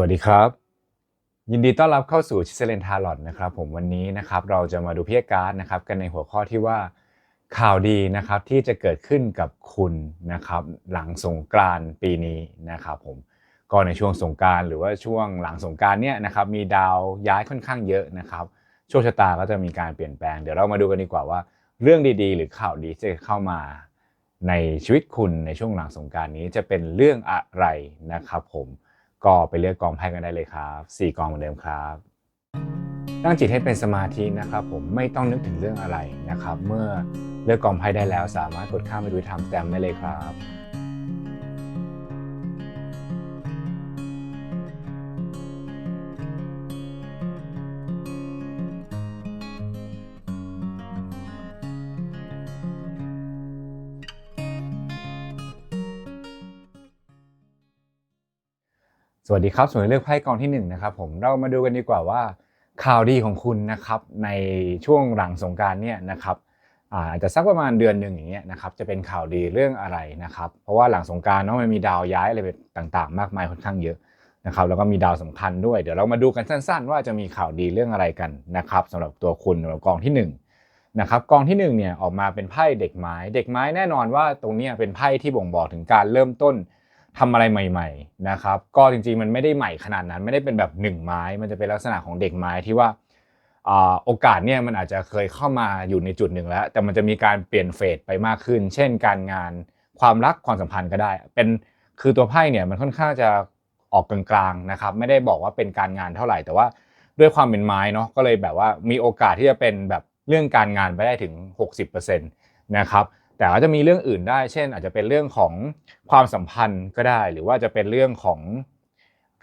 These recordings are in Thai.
วัสดีครับ ยินดีต้อนรับเข้าสู่ชิเซเลนทาร์ลอดนะครับผมวันนี้นะครับเราจะมาดูเพียการ์ดนะครับกันในหัวข้อที่ว่าข่าวดีนะครับที่จะเกิดขึ้นกับคุณนะครับหลังสงกรานปีนี้นะครับผมก็ในช่วงสงการหรือว่าช่วงหลังสงการเนี่ยนะครับมีดาวย้ายค่อนข้างเยอะนะครับโชคชะตาก็จะมีการเปลี่ยนแปลงเดี๋ยวเรามาดูกันดีกว่าว่าเรื่องดีๆ หรือข่าวดีจะเข้ามาในชีวิตคุณในช่วงหลังสงการนี้จะเป็นเรื่องอะไรนะครับผม ก็ไปเลือกกองไพ่กันได้เลยครับสี่กองเหมือนเดิมครับตั้งจิตให้เป็นสมาธินะครับผมไม่ต้องนึกถึงเรื่องอะไรนะครับ เมื่อเลือกกองไพ่ได้แล้วสามารถกดข้ามไปดูทำแตมได้เลยครับ สวัสดีครับส่วนเลือกไพ่กองที่1นงนะครับผมเรามาดูกันดีกว่าว่าข่าวดีของคุณนะครับในช่วงหลังสงการเนี่ยนะครับอาจจะสักประมาณเดือนหนึ่งอย่างเงี้ยนะครับจะเป็นข่าวดีเรื่องอะไรนะครับเพราะว่าหลังสงการเนาะมันมีดาวย้ายอะไรต่างๆ มากมายค่อนข้างเยอะนะครับแล้วก็มีดาวสำคัญด้วย เดี๋ยวเรามาดูกันสั้น ๆ ว่าจะมีข่าวดีเรื่องอะไรกันนะครับสำหรับตัวคุณสำหรับกองที่1นงนะครับกองที่1เนี่ยออกมาเป็นไพ่เด็กไม้ เด็กไม้แน่นอนว่าตรงเนี้ยเป็นไพ่ที่บ่งบอกถึงการเริ่มต้น ทำอะไรใหม่ ๆนะครับ ก็จริงๆมันไม่ได้ใหม่ขนาดนั้น ไม่ได้เป็นแบบหนึ่งไม้ มันจะเป็นลักษณะของเด็กไม้ที่ว่าโอกาสเนี่ยมันอาจจะเคยเข้ามาอยู่ในจุดหนึ่งแล้ว แต่มันจะมีการเปลี่ยนเฟสไปมากขึ้น เช่น การงานความรักความสัมพันธ์ก็ได้ เป็นคือตัวไพ่เนี่ยมันค่อนข้างจะออกกลางๆนะครับ ไม่ได้บอกว่าเป็นการงานเท่าไหร่ แต่ว่าด้วยความเป็นไม้เนาะก็เลยแบบว่ามีโอกาสที่จะเป็นแบบเรื่องการงานไปได้ถึง 60%นะครับ แต่ก็จะมีเรื่องอื่นได้ เช่น อาจจะเป็นเรื่องของความสัมพันธ์ก็ได้ หรือว่าจะเป็นเรื่องของ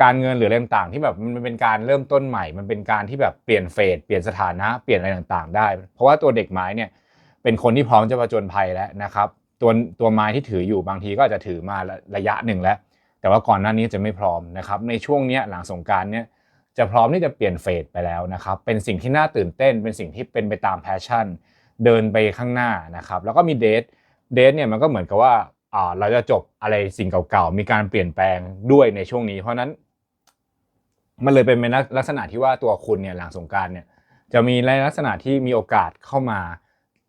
การเงินหรืออะไรต่างๆที่แบบมันเป็นการเริ่มต้นใหม่ มันเป็นการที่แบบเปลี่ยนเฟสเปลี่ยนสถานะเปลี่ยนอะไรต่างๆ ได้ เพราะว่าตัวเด็กไม้เนี่ยเป็นคนที่พร้อมจะผจญภัยแล้วนะครับ ตัวตัวไม้ที่ถืออยู่บางทีก็อาจจะถือมาระยะหนึ่งแล้ว แต่ว่าก่อนหน้านี้จะไม่พร้อมนะครับ ในช่วงนี้หลังสงการเนี่ยจะพร้อมที่จะเปลี่ยนเฟสไปแล้วนะครับ เป็นสิ่งที่น่าตื่นเต้น เป็นสิ่งที่เป็นไปตามแพชชั่น เดินไปข้างหน้านะครับ แล้วก็มีเดทเดทเนี่ยมันก็เหมือนกับว่าเราจะจบอะไรสิ่งเก่าๆ มีการเปลี่ยนแปลงด้วยในช่วงนี้ เพราะนั้น มันเลยเป็นลักษณะที่ว่าตัวคุณเนี่ยหลังสงการเนี่ยจะมีในลักษณะที่มีโอกาสเข้ามา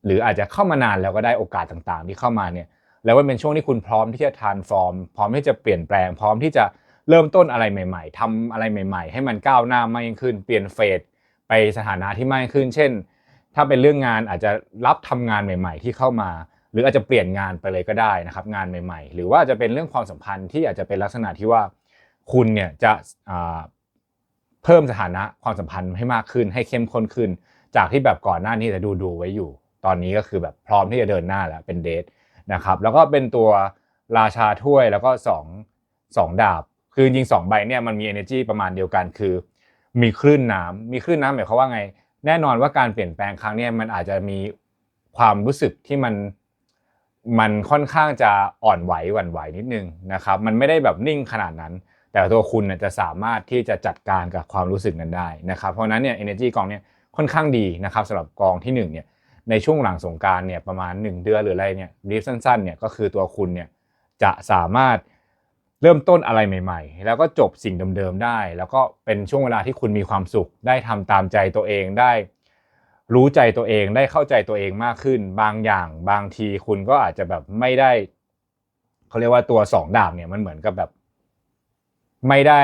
หรืออาจจะเข้ามานานแล้วก็ได้โอกาสต่างๆ ที่เข้ามาเนี่ยแล้วมันเป็นช่วงที่คุณพร้อมที่จะทานฟอร์ม พร้อมที่จะเปลี่ยนแปลง พร้อมที่จะเริ่มต้นอะไรใหม่ ๆทำอะไรใหม่ ๆ ให้มันก้าวหน้ามากยิ่งขึ้น เปลี่ยนเฟสไปสถานะที่มากขึ้น เช่น ถ้าเป็นเรื่องงานอาจจะรับทำงานใหม่ ๆ ที่เข้ามา หรืออาจจะเปลี่ยนงานไปเลยก็ได้นะครับ งานใหม่ ๆ หรือว่าจะเป็นเรื่องความสัมพันธ์ที่อาจจะเป็นลักษณะที่ว่าคุณเนี่ยจะเพิ่มสถานะความสัมพันธ์ให้มากขึ้น ให้เข้มข้นขึ้น จากที่แบบก่อนหน้านี้จะดูดูไว้อยู่ ตอนนี้ก็คือแบบพร้อมที่จะเดินหน้าแล้วเป็นเดทนะครับแล้วก็เป็นตัวราชาถ้วยแล้วก็2 2ดาบ คือจริงๆ2ใบเนี่ยมันมี energy ประมาณเดียวกันคือ มีคลื่นน้ำมีคลื่นน้ำหมายความว่าไง แน่นอนว่าการเปลี่ยนแปลงครั้งนี้มันอาจจะมีความรู้สึกที่มันมันค่อนข้างจะอ่อนไหวหวั่นไหวนิดนึงนะครับมันไม่ได้แบบนิ่งขนาดนั้น แต่ตัวคุณจะสามารถที่จะจัดการกับความรู้สึกนั้นได้นะครับเพราะนั้นเนี่ย energy กองเนี่ยค่อนข้างดีนะครับสำหรับกองที่1เนี่ยในช่วงหลังสงการเนี่ยประมาณ 1 เดือนหรืออะไรเนี่ยรีฟสั้นๆเนี่ยก็คือตัวคุณเนี่ยจะสามารถ เริ่มต้นอะไรใหม่ๆ แล้วก็จบสิ่งเดิมๆได้ แล้วก็เป็นช่วงเวลาที่คุณมีความสุข ได้ทำตามใจตัวเองได้ รู้ใจตัวเองได้เข้าใจตัวเองมากขึ้น บางอย่างบางทีคุณก็อาจจะแบบไม่ได้เขาเรียกว่าตัวสองดาบเนี่ยมันเหมือนกับแบบ ไม่ได้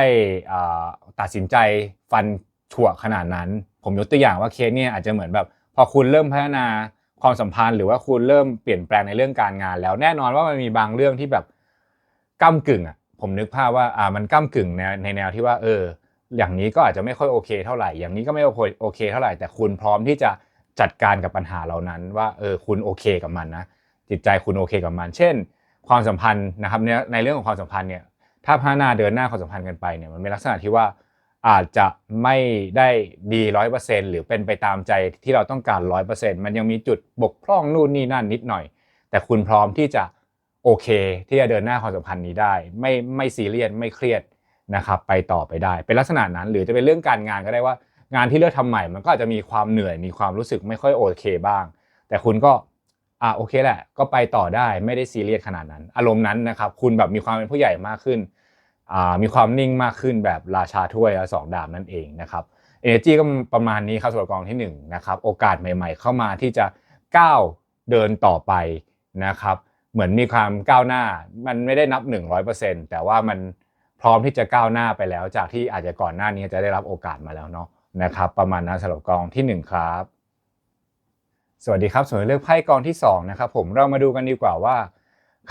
ตัดสินใจฟันชั่วขนาดนั้น ผมยกตัวอย่างว่าเคสเนี่ยอาจจะเหมือนแบบ พอคุณเริ่มพัฒนาความสัมพันธ์หรือว่าคุณเริ่มเปลี่ยนแปลงในเรื่องการงาน แล้วแน่นอนว่ามันมีบางเรื่องที่แบบก้ากึ่งอะ ผมนึกภาพว่าอ่ามันก้ากึ่งในในแนวที่ว่าเออ อย่างนี้ก็อาจจะไม่ค่อยโอเคเท่าไหร่ อย่างนี้ก็ไม่โอเคเท่าไหร่ แต่คุณพร้อมที่จะจัดการกับปัญหาเหล่านั้น ว่าเออคุณโอเคกับมันนะจิตใจคุณโอเคกับมัน เช่น ความสัมพันธ์นะครับในในเรื่องของความสัมพันธ์เนี่ยถ้าพัฒนาเดินหน้าความสัมพันธ์กันไปเนี่ยมันเป็นลักษณะที่ว่าอาจจะไม่ได้ดีร้อยเปอร์เซ็นหรือเป็นไปตามใจที่เราต้องการร้อยเปอร์เซ็นมันยังมีจุดบกพร่องนู่นนี่นั่นนิดหน่อย แต่คุณพร้อมที่จะ โอเค ที่จะเดินหน้าความสัมพันธ์นี้ได้ ไม่ไม่ซีเรียสไม่เครียดนะครับไปต่อไปได้ เป็นลักษณะนั้นหรือจะเป็นเรื่องการงานก็ได้ว่างานที่เลือกทำใหม่มันก็อาจจะมีความเหนื่อยมีความรู้สึกไม่ค่อยโอเคบ้าง แต่คุณก็อ่าโอเคแหละ ก็ไปต่อได้ไม่ได้ซีเรียสขนาดนั้น อารมณ์นั้นนะครับคุณแบบมีความเป็นผู้ใหญ่มากขึ้นอ่ามีความนิ่งมากขึ้นแบบราชาถ้วยและสองดาบนั่นเองนะครับ Energy ก็ประมาณนี้ครับสำหรับกองที่1นะครับโอกาสใหม่ ๆ เข้ามาที่จะก้าวเดินต่อไปนะครับ เหมือนมีความก้าวหน้า มันไม่ได้นับ 100%แต่ว่ามันพร้อมที่จะก้าวหน้าไปแล้ว จากที่อาจจะก่อนหน้านี้จะได้รับโอกาสมาแล้วเนาะนะครับ ประมาณนั้นสำหรับกองที่ 1 ครับ สวัสดีครับส่วนเลือกไพ่กองที่2นะครับผมเรามาดูกันดีกว่าว่า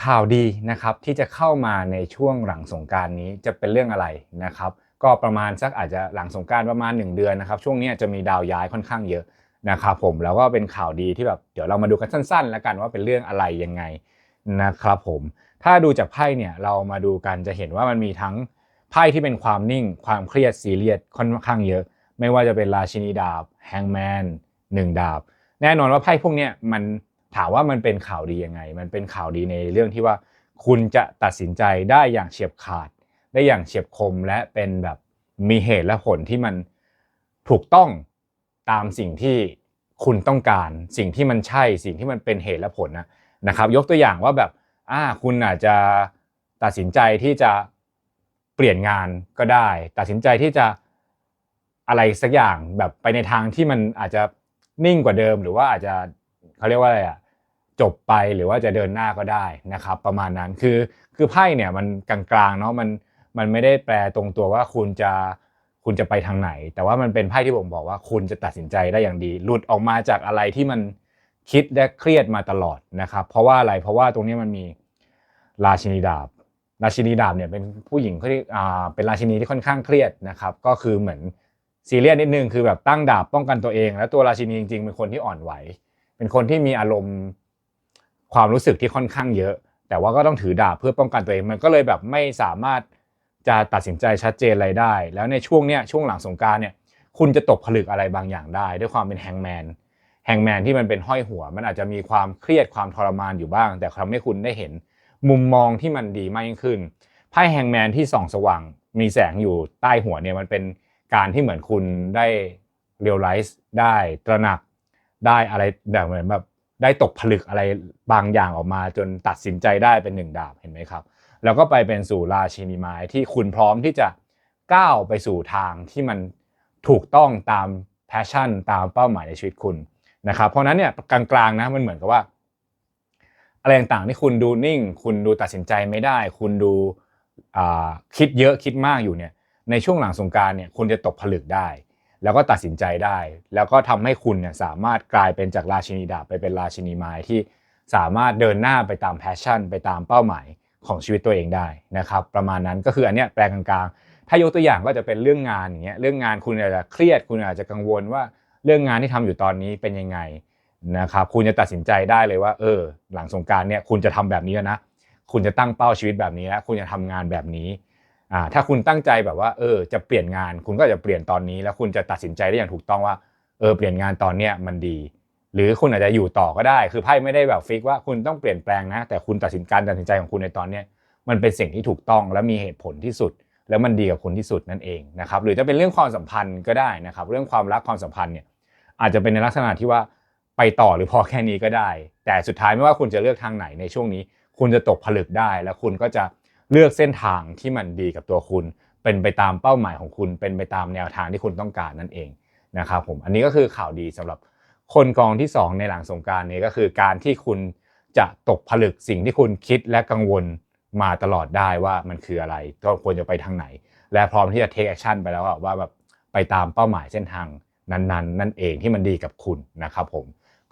ข่าวดีนะครับที่จะเข้ามาในช่วงหลังสงการนี้จะเป็นเรื่องอะไรนะครับ ก็ประมาณสักอาจจะหลังสงการประมาณ 1 เดือนนะครับ ช่วงนี้จะมีดาวย้ายค่อนข้างเยอะนะครับผมแล้วก็เป็นข่าวดีที่แบบเดี๋ยวเรามาดูกันสั้นๆ แล้วกันว่าเป็นเรื่องอะไรยังไง นะครับผมถ้าดูจากไพ่เนี่ยเรามาดูกันจะเห็นว่ามันมีทั้งไพ่ที่เป็นความนิ่ง ความเครียดซีเรียสค่อนข้างเยอะ ไม่ว่าจะเป็นราชินีดาบแฮงแมนหนึ่งดาบ แน่นอนว่าไพ่พวกเนี้ยมันถามว่ามันเป็นข่าวดียังไง มันเป็นข่าวดีในเรื่องที่ว่า คุณจะตัดสินใจได้อย่างเฉียบขาด ได้อย่างเฉียบคมและเป็นแบบมีเหตุและผลที่มันถูกต้องตามสิ่งที่คุณต้องการ สิ่งที่มันใช่ สิ่งที่มันเป็นเหตุและผลนะ นะครับยกตัวอย่างว่าแบบอ่าคุณอาจจะตัดสินใจที่จะเปลี่ยนงานก็ได้ ตัดสินใจที่จะอะไรสักอย่างแบบไปในทางที่มันอาจจะนิ่งกว่าเดิม หรือว่าอาจจะเขาเรียกว่าอะไรอะจบไปหรือว่าจะเดินหน้าก็ได้นะครับ ประมาณนั้นคือคือไพ่เนี่ยมันกลางๆเนาะมันมันไม่ได้แปลตรงตัวว่าคุณจะคุณจะไปทางไหน แต่ว่ามันเป็นไพ่ที่ผมบอกว่าคุณจะตัดสินใจได้อย่างดี หลุดออกมาจากอะไรที่มัน คิดและเครียดมาตลอดนะครับ เพราะว่าอะไรเพราะว่าตรงนี้มันมีราชินีดาบ ราชินีดาบเนี่ยเป็นผู้หญิงที่อ่าเป็นราชินีที่ค่อนข้างเครียดนะครับ ก็คือเหมือนซีเรียสนิดนึงคือแบบตั้งดาบป้องกันตัวเอง แล้วตัวราชินีจริงๆเป็นคนที่อ่อนไหว เป็นคนที่มีอารมณ์ความรู้สึกที่ค่อนข้างเยอะ แต่ว่าก็ต้องถือดาบเพื่อป้องกันตัวเองมันก็เลยแบบไม่สามารถจะตัดสินใจชัดเจนอะไรได้ แล้วในช่วงเนี้ยช่วงหลังสงการเนี่ยคุณจะตกผลึกอะไรบางอย่างได้ ด้วยความเป็นแฮงแมน แฮงแมนที่มันเป็นห้อยหัว มันอาจจะมีความเครียดความทรมานอยู่บ้าง แต่ทำให้คุณได้เห็นมุมมองที่มันดีมากยิ่งขึ้นไพ่แฮงแมนที่ส่องสว่าง มีแสงอยู่ใต้หัวเนี่ยมันเป็นการที่เหมือนคุณได้เรียลไลซ์ได้ตระหนักได้อะไรแบบเหมือนแบบได้ตกผลึกอะไรบางอย่างออกมา จนตัดสินใจได้เป็นหนึ่งดาบเห็นไหมครับ แล้วก็ไปเป็นสู่ราชินีไม้ที่คุณพร้อมที่จะก้าวไปสู่ทางที่มันถูกต้องตามแพชชั่นตามเป้าหมายในชีวิตคุณ นะครับเพราะนั้นเนี่ยกลางๆนะมันเหมือนกับว่าอะไรต่างๆที่คุณดูนิ่ง คุณดูตัดสินใจไม่ได้ คุณดูคิดเยอะคิดมากอยู่เนี่ยในช่วงหลังสงการเนี่ยคุณจะตกผลึกได้ แล้วก็ตัดสินใจได้ แล้วก็ทำให้คุณเนี่ยสามารถกลายเป็นจากราชินีดาบไปเป็นราชินีไม้ที่สามารถเดินหน้าไปตามแพชชั่น ไปตามเป้าหมายของชีวิตตัวเองได้นะครับประมาณนั้นก็คืออันเนี้ยแปลกลางๆ ถ้ายกตัวอย่างก็จะเป็นเรื่องงานอย่างเงี้ยเรื่องงานคุณอาจจะเครียดคุณอาจจะกังวลว่า เรื่องงานที่ทำอยู่ตอนนี้เป็นยังไงนะครับคุณจะตัดสินใจได้เลยว่า เออ หลังสงการเนี่ยคุณจะทำแบบนี้นะ คุณจะตั้งเป้าชีวิตแบบนี้แล้วคุณจะทำงานแบบนี้อ่าถ้าคุณตั้งใจแบบว่า เออ จะเปลี่ยนงาน คุณก็จะเปลี่ยนตอนนี้ แล้วคุณจะตัดสินใจได้อย่างถูกต้องว่าเออเปลี่ยนงานตอนเนี้ยมันดี หรือคุณอาจจะอยู่ต่อก็ได้ คือไพ่ไม่ได้แบบฟิกว่าคุณต้องเปลี่ยนแปลงนะ แต่คุณตัดสินการตัดสินใจของคุณในตอนเนี้ยมันเป็นสิ่งที่ถูกต้องและมีเหตุผลที่สุด แล้วมันดีกับคุณที่สุดนั่นเองนะครับหรือจะเป็นเรื่องความสัมพันธ์ก็ได้นะครับ เรื่องความรักความสัมพันธ์เนี่ย อาจจะเป็นในลักษณะที่ว่าไปต่อหรือพอแค่นี้ก็ได้ แต่สุดท้ายไม่ว่าคุณจะเลือกทางไหนในช่วงนี้ คุณจะตกผลึกได้ แล้วคุณก็จะเลือกเส้นทางที่มันดีกับตัวคุณ เป็นไปตามเป้าหมายของคุณ เป็นไปตามแนวทางที่คุณต้องการนั่นเองนะครับผมอันนี้ก็คือข่าวดีสำหรับคนกองที่ 2 ในหลังสงการนี้ก็คือการที่คุณจะตกผลึกสิ่งที่คุณคิดและกังวลมาตลอดได้ว่ามันคืออะไรก็ควรจะไปทางไหน และพร้อมที่จะ take action ไปแล้วว่าแบบไปตามเป้าหมายเส้นทาง นั้นๆ นั่นเองที่มันดีกับคุณนะครับผม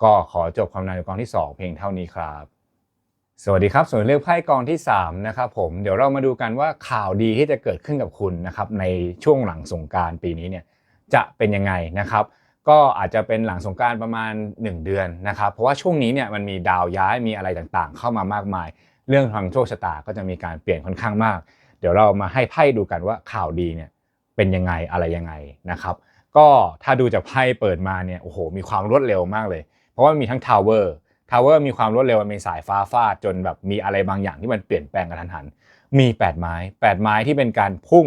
ก็ขอจบคำนำกองที่ 2 เพียงเท่านี้ครับ สวัสดีครับ ส่วนเลือกไพ่กองที่3นะครับผมเดี๋ยวเรามาดูกันว่าข่าวดีที่จะเกิดขึ้นกับคุณนะครับในช่วงหลังสงการปีนี้เนี่ยจะเป็นยังไงนะครับ ก็อาจจะเป็นหลังสงการประมาณ 1 เดือนนะครับ เพราะว่าช่วงนี้เนี่ยมันมีดาวย้ายมีอะไรต่างๆ เข้ามามากมาย เรื่องทางโชคชะตาก็จะมีการเปลี่ยนค่อนข้างมาก เดี๋ยวเรามาให้ไพ่ดูกันว่าข่าวดีเนี่ยเป็นยังไงอะไรยังไงนะครับ ก็ถ้าดูจากไพ่เปิดมาเนี่ยโอ้โหมีความรวดเร็วมากเลย เพราะว่ามีทั้งทาวเวอร์ทาวเวอร์มีความรวดเร็วมันมีสายฟ้าฟาดจนแบบมีอะไรบางอย่างที่มันเปลี่ยนแปลงกระทันหัน มี 8 ไม้ 8 ไม้ที่เป็นการพุ่ง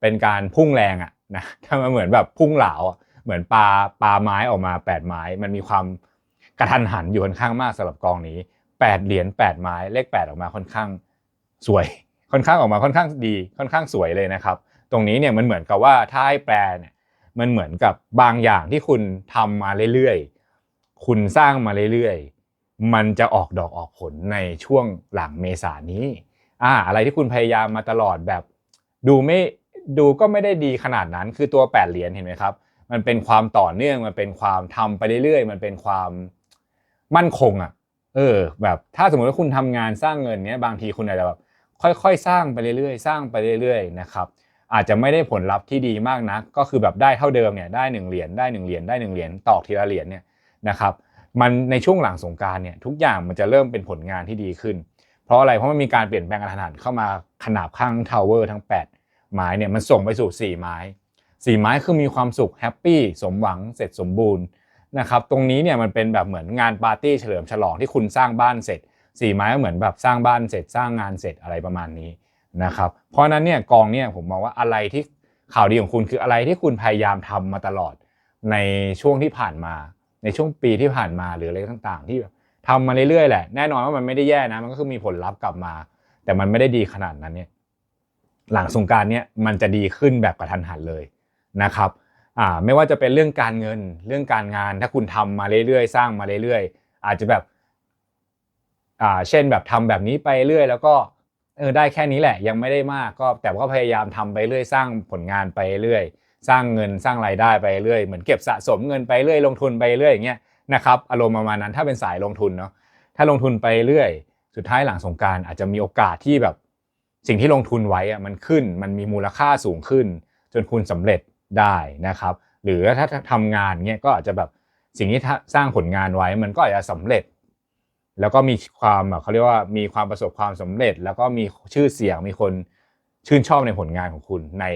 เป็นการพุ่งแรงอะนะถ้ามันเหมือนแบบพุ่งเหลาเหมือนปลาปลาไม้ออกมา 8 ไม้ มันมีความกระทันหันอยู่ค่อนข้างมากสำหรับกองนี้ 8 เหรียญ8 ไม้เลข 8 ออกมาค่อนข้างสวย ค่อนข้างออกมาค่อนข้างดีค่อนข้างสวยเลยนะครับ ตรงนี้เนี่ยมันเหมือนกับว่าถ้าให้แปลเนี่ย มันเหมือนกับบางอย่างที่คุณทำมาเรื่อยๆ คุณสร้างมาเรื่อยๆ มันจะออกดอกออกผลในช่วงหลังเมษานี้อ่าอะไรที่คุณพยายามมาตลอดแบบ ดูไม่ดูก็ไม่ได้ดีขนาดนั้นคือตัวแปดเหรียญเห็นไหมครับ มันเป็นความต่อเนื่องมันเป็นความทำไปเรื่อยๆ มันเป็นความมั่นคงอะเออ แบบถ้าสมมติว่าคุณทำงานสร้างเงินเนี้ยบางทีคุณอาจจะแบบค่อยๆ สร้างไปเรื่อยๆ สร้างไปเรื่อยๆนะครับ อาจจะไม่ได้ผลลัพธ์ที่ดีมากนะก็คือแบบได้เท่าเดิมเนี่ยได้หนึ่งเหรียญได้หนึ่งเหรียญได้หนึ่งเหรียญตอกทีละเหรียญเนี่ยนะครับมันในช่วงหลังสงการเนี่ยทุกอย่างมันจะเริ่มเป็นผลงานที่ดีขึ้น เพราะอะไรเพราะมันมีการเปลี่ยนแปลงกระทันหันเข้ามาขนาบข้างทาวเวอร์ทั้ง 8 ไม้เนี่ยมันส่งไปสู่ 4 ไม้ 4 ไม้คือมีความสุขแฮปปี้สมหวังเสร็จสมบูรณ์นะครับตรงนี้เนี่ยมันเป็นแบบเหมือนงานปาร์ตี้เฉลิมฉลองที่คุณสร้างบ้านเสร็จ 4 ไม้ก็เหมือนแบบสร้างบ้านเสร็จสร้างงานเสร็จอะไรประมาณนี้ นะครับเพราะนั้นเนี่ยกองเนี่ยผมมองว่าอะไรที่ข่าวดีของคุณคืออะไรที่คุณพยายามทำมาตลอดในช่วงที่ผ่านมา ในช่วงปีที่ผ่านมาหรืออะไรต่างๆ ที่แบบทำมาเรื่อยๆแหละแน่นอนว่ามันไม่ได้แย่นะมันก็คือมีผลลัพธ์กลับมา แต่มันไม่ได้ดีขนาดนั้นเนี่ยหลังสงการเนี่ยมันจะดีขึ้นแบบกระทันหันเลยนะครับอ่าไม่ว่าจะเป็นเรื่องการเงินเรื่องการงานถ้าคุณทำมาเรื่อยๆ สร้างมาเรื่อยๆ อาจจะแบบอ่าเช่นแบบทำแบบนี้ไปเรื่อย แล้วก็ เออได้แค่นี้แหละ ยังไม่ได้มากก็แต่ก็พยายามทำไปเรื่อยสร้างผลงานไปเรื่อยสร้างเงินสร้างรายได้ไปเรื่อยเหมือนเก็บสะสมเงินไปเรื่อยลงทุนไปเรื่อยอย่างเงี้ยนะครับอารมณ์ประมาณนั้นถ้าเป็นสายลงทุนเนาะถ้าลงทุนไปเรื่อย สุดท้ายหลังสงการอาจจะมีโอกาสที่แบบสิ่งที่ลงทุนไว้อะมันขึ้นมันมีมูลค่าสูงขึ้น จนคุณสำเร็จได้นะครับ หรือถ้าทำงานเงี้ยก็อาจจะแบบสิ่งที่สร้างผลงานไว้มันก็อาจจะสำเร็จ แล้วก็มีความเขาเรียกว่ามีความประสบความสำเร็จ แล้วก็มีชื่อเสียงมีคนชื่นชอบในผลงานของคุณใน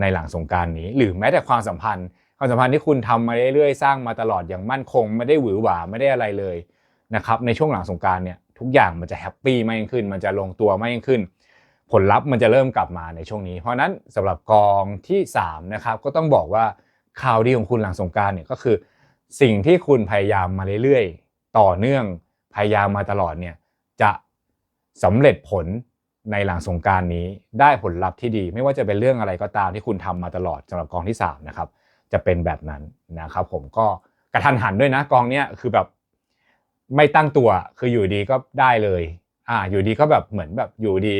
ในหลังสงการนี้ หรือแม้แต่ความสัมพันธ์ ความสัมพันธ์ที่คุณทำมาเรื่อยๆ สร้างมาตลอดอย่างมั่นคง ไม่ได้หวือหวาไม่ได้อะไรเลยนะครับในช่วงหลังสงการเนี่ยทุกอย่างมันจะแฮปปี้มากยิ่งขึ้น มันจะลงตัวมากยิ่งขึ้น ผลลัพธ์มันจะเริ่มกลับมาในช่วงนี้ เพราะนั้นสำหรับกองที่3นะครับก็ต้องบอกว่าข่าวดีของคุณหลังสงการเนี่ยก็คือ สิ่งที่คุณพยายามมาเรื่อยๆ ต่อเนื่อง พยายามมาตลอดเนี่ยจะสำเร็จผลในหลังสงการนี้ได้ผลลัพธ์ที่ดี ไม่ว่าจะเป็นเรื่องอะไรก็ตามที่คุณทำมาตลอดสำหรับกองที่3นะครับจะเป็นแบบนั้นนะครับผมก็กระทันหันด้วยนะกองเนี้ยคือแบบไม่ตั้งตัวคืออยู่ดีก็ได้เลยอ่าอยู่ดีก็แบบเหมือนแบบอยู่ดี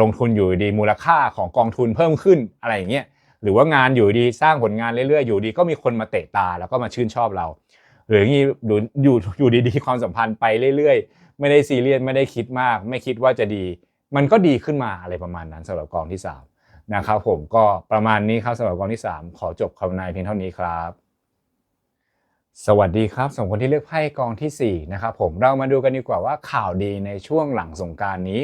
ลงทุนอยู่ดีมูลค่าของกองทุนเพิ่มขึ้นอะไรอย่างเงี้ยหรือว่างานอยู่ดีสร้างผลงานเรื่อยๆ อยู่ดีก็มีคนมาเตะตาแล้วก็มาชื่นชอบเรา รืออย่างนี้อยู่อยู่ดีๆความสัมพันธ์ไปเรื่อยๆ ไม่ได้ซีเรียสไม่ได้คิดมาก ไม่คิดว่าจะดี มันก็ดีขึ้นมาอะไรประมาณนั้นสำหรับกองที่3นะครับผมก็ประมาณนี้ครับสำหรับกองที่ 3 ขอจบคำนายเพียงเท่านี้ครับ สวัสดีครับสำหรับคนที่เลือกไพ่กองที่4นะครับผมเรามาดูกันดีกว่าว่าข่าวดีในช่วงหลังสงการนี้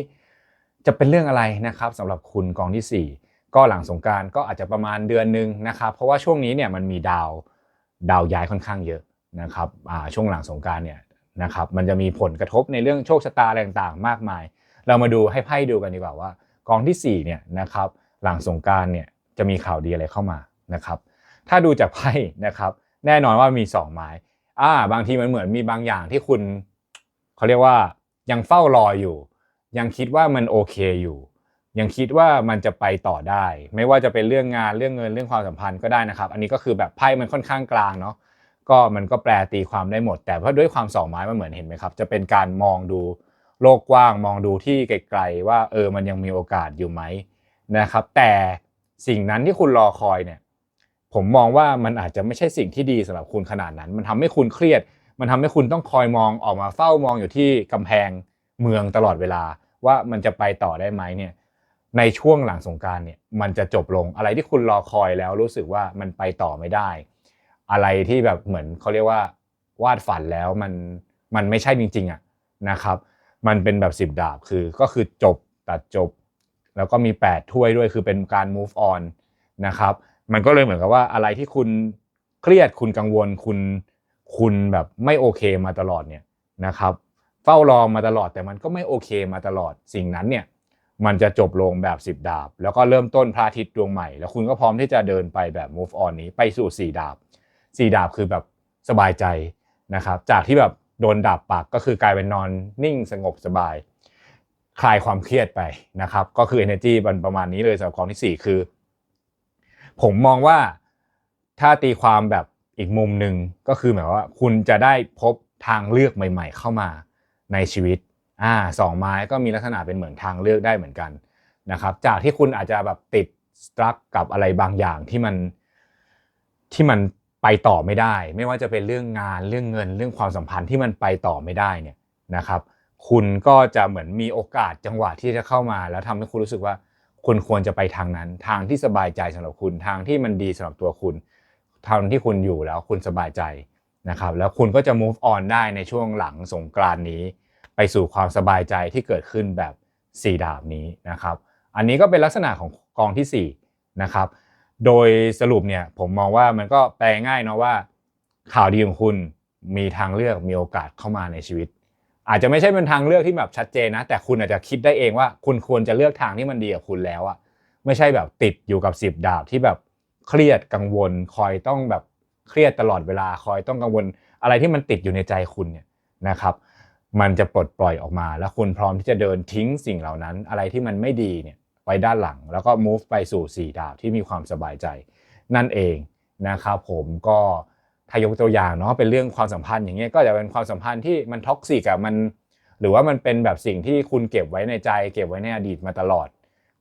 จะเป็นเรื่องอะไรนะครับสำหรับคุณกองที่ 4 ก็หลังสงการก็อาจจะประมาณเดือนหนึ่งนะครับเพราะว่าช่วงนี้เนี่ยมันมีดาวดาวย้ายค่อนข้างเยอะ นะครับช่วงหลังสงการเนี่ยนะครับมันจะมีผลกระทบในเรื่องโชคชะตาอะไรต่างๆ มากมาย เรามาดูให้ไพ่ดูกันดีกว่าว่า กองที่4เนี่ยนะครับหลังสงการเนี่ยจะมีข่าวดีอะไรเข้ามานะครับถ้าดูจากไพ่นะครับแน่นอนว่ามี 2 ไม้อ่าบางทีมันเหมือนมีบางอย่างที่คุณเขาเรียกว่ายังเฝ้ารออยู่ ยังคิดว่ามันโอเคอยู่ ยังคิดว่ามันจะไปต่อได้ ไม่ว่าจะเป็นเรื่องงานเรื่องเงินเรื่องความสัมพันธ์ก็ได้นะครับ อันนี้ก็คือแบบไพ่มันค่อนข้างกลางเนาะ ก็มันก็แปลตีความได้หมด แต่เพราะด้วยความสองไม้มันเหมือนเห็นไหมครับ จะเป็นการมองดูโลกกว้าง มองดูที่ไกลๆว่าเออมันยังมีโอกาสอยู่ไหมนะครับ แต่สิ่งนั้นที่คุณรอคอยเนี่ยผมมองว่ามันอาจจะไม่ใช่สิ่งที่ดีสำหรับคุณขนาดนั้น มันทำให้คุณเครียด มันทำให้คุณต้องคอยมองออกมาเฝ้ามองอยู่ที่กำแพงเมืองตลอดเวลา ว่ามันจะไปต่อได้ไหมเนี่ยในช่วงหลังสงการเนี่ยมันจะจบลงอะไรที่คุณรอคอยแล้วรู้สึกว่ามันไปต่อไม่ได้ อะไรที่แบบเหมือนเขาเรียกว่าวาดฝันแล้วมันมันไม่ใช่จริงๆอะนะครับ มันเป็นแบบสิบดาบคือก็คือจบตัดจบ แล้วก็มี 8 ถ้วยด้วยคือเป็นการ move on นะครับ มันก็เลยเหมือนกับว่าอะไรที่คุณเครียดคุณกังวลคุณคุณแบบไม่โอเคมาตลอดเนี่ยนะครับ เฝ้ารอมาตลอดแต่มันก็ไม่โอเคมาตลอดสิ่งนั้นเนี่ยมันจะจบลงแบบสิบดาบ แล้วก็เริ่มต้นพระอาทิตย์ดวงใหม่ แล้วคุณก็พร้อมที่จะเดินไปแบบ move on นี้ไปสู่สี่ดาบ สี่ดาบคือแบบสบายใจนะครับจากที่แบบโดนดาบปากก็คือกลายเป็นนอนนิ่งสงบสบาย คลายความเครียดไปนะครับ ก็คือ energy มันประมาณนี้เลยสำหรับกองที่สี่คือ ผมมองว่าถ้าตีความแบบอีกมุมหนึ่งก็คือหมายว่าคุณจะได้พบทางเลือกใหม่ ๆ เข้ามาในชีวิตอ่าสองไม้ก็มีลักษณะเป็นเหมือนทางเลือกได้เหมือนกันนะครับ จากที่คุณอาจจะแบบติดสตรักกับอะไรบางอย่างที่มันที่มัน ไปต่อไม่ได้ ไม่ว่าจะเป็นเรื่องงานเรื่องเงิน เรื่องความสัมพันธ์ที่มันไปต่อไม่ได้เนี่ยนะครับ คุณก็จะเหมือนมีโอกาสจังหวะที่จะเข้ามา แล้วทำให้คุณรู้สึกว่าคุณควรจะไปทางนั้น ทางที่สบายใจสำหรับคุณทางที่มันดีสำหรับตัวคุณทางที่คุณอยู่แล้วคุณสบายใจนะครับ แล้วคุณก็จะ move on ได้ในช่วงหลังสงกรานนี้ ไปสู่ความสบายใจที่เกิดขึ้นแบบสีดาบนี้นะครับ อันนี้ก็เป็นลักษณะของกองที่สี่นะครับ โดยสรุปเนี่ยผมมองว่ามันก็แปลง่ายเนาะว่า ข่าวดีของคุณมีทางเลือกมีโอกาสเข้ามาในชีวิต อาจจะไม่ใช่เป็นทางเลือกที่แบบชัดเจนนะ แต่คุณอาจจะคิดได้เองว่า คุณควรจะเลือกทางที่มันดีกับคุณแล้วอะไม่ใช่แบบติดอยู่กับสิบดาบที่แบบเครียดกังวล คอยต้องแบบเครียดตลอดเวลาคอยต้องกังวล อะไรที่มันติดอยู่ในใจคุณเนี่ยนะครับ มันจะปลดปล่อยออกมา แล้วคุณพร้อมที่จะเดินทิ้งสิ่งเหล่านั้น อะไรที่มันไม่ดีเนี่ย ไว้ด้านหลัง แล้วก็ move ไปสู่สี่ดาวที่มีความสบายใจ นั่นเองนะครับผมก็ถ้ายกตัวอย่างเนาะเป็นเรื่องความสัมพันธ์อย่างเงี้ยก็จะเป็นความสัมพันธ์ที่มันท็อกซิกอะมันหรือว่ามันเป็นแบบสิ่งที่คุณเก็บไว้ในใจ เก็บไว้ในอดีตมาตลอด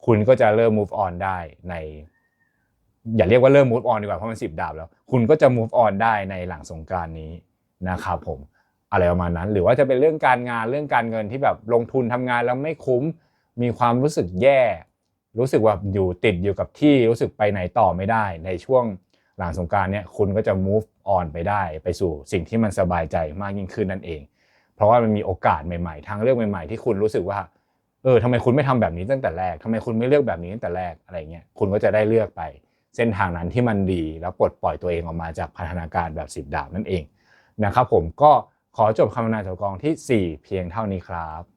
คุณก็จะเริ่ม move on ได้ใน อย่าเรียกว่าเริ่ม move on ดีกว่าเพราะมันสิบดาบแล้ว คุณก็จะ move on ได้ในหลังสงกรานนี้นะครับผมอะไรประมาณนั้น หรือว่าจะเป็นเรื่องการงานเรื่องการเงินที่แบบลงทุนทำงานแล้วไม่คุ้มมีความรู้สึกแย่ รู้สึกว่าอยู่ติดอยู่กับที่รู้สึกไปไหนต่อไม่ได้ ในช่วงหลังสงกรารเนี่ยคุณก็จะ move on ไปได้ ไปสู่สิ่งที่มันสบายใจมากยิ่งขึ้นนั่นเอง เพราะว่ามันมีโอกาสใหม่ๆทางเลือกใหม่ๆ ที่คุณรู้สึกว่าเออทำไมคุณไม่ทำแบบนี้ตั้งแต่แรกทำไมคุณไม่เลือกแบบนี้ตั้งแต่แรกอะไรเงี้ยคุณก็จะได้เลือกไป เส้นทางนั้นที่มันดีแล้วปลดปล่อยตัวเองออกมาจากพันธนาการแบบสิบดาบนั่นเองนะครับผมก็ขอจบคำนาจากกองที่ 4 เพียงเท่านี้ครับ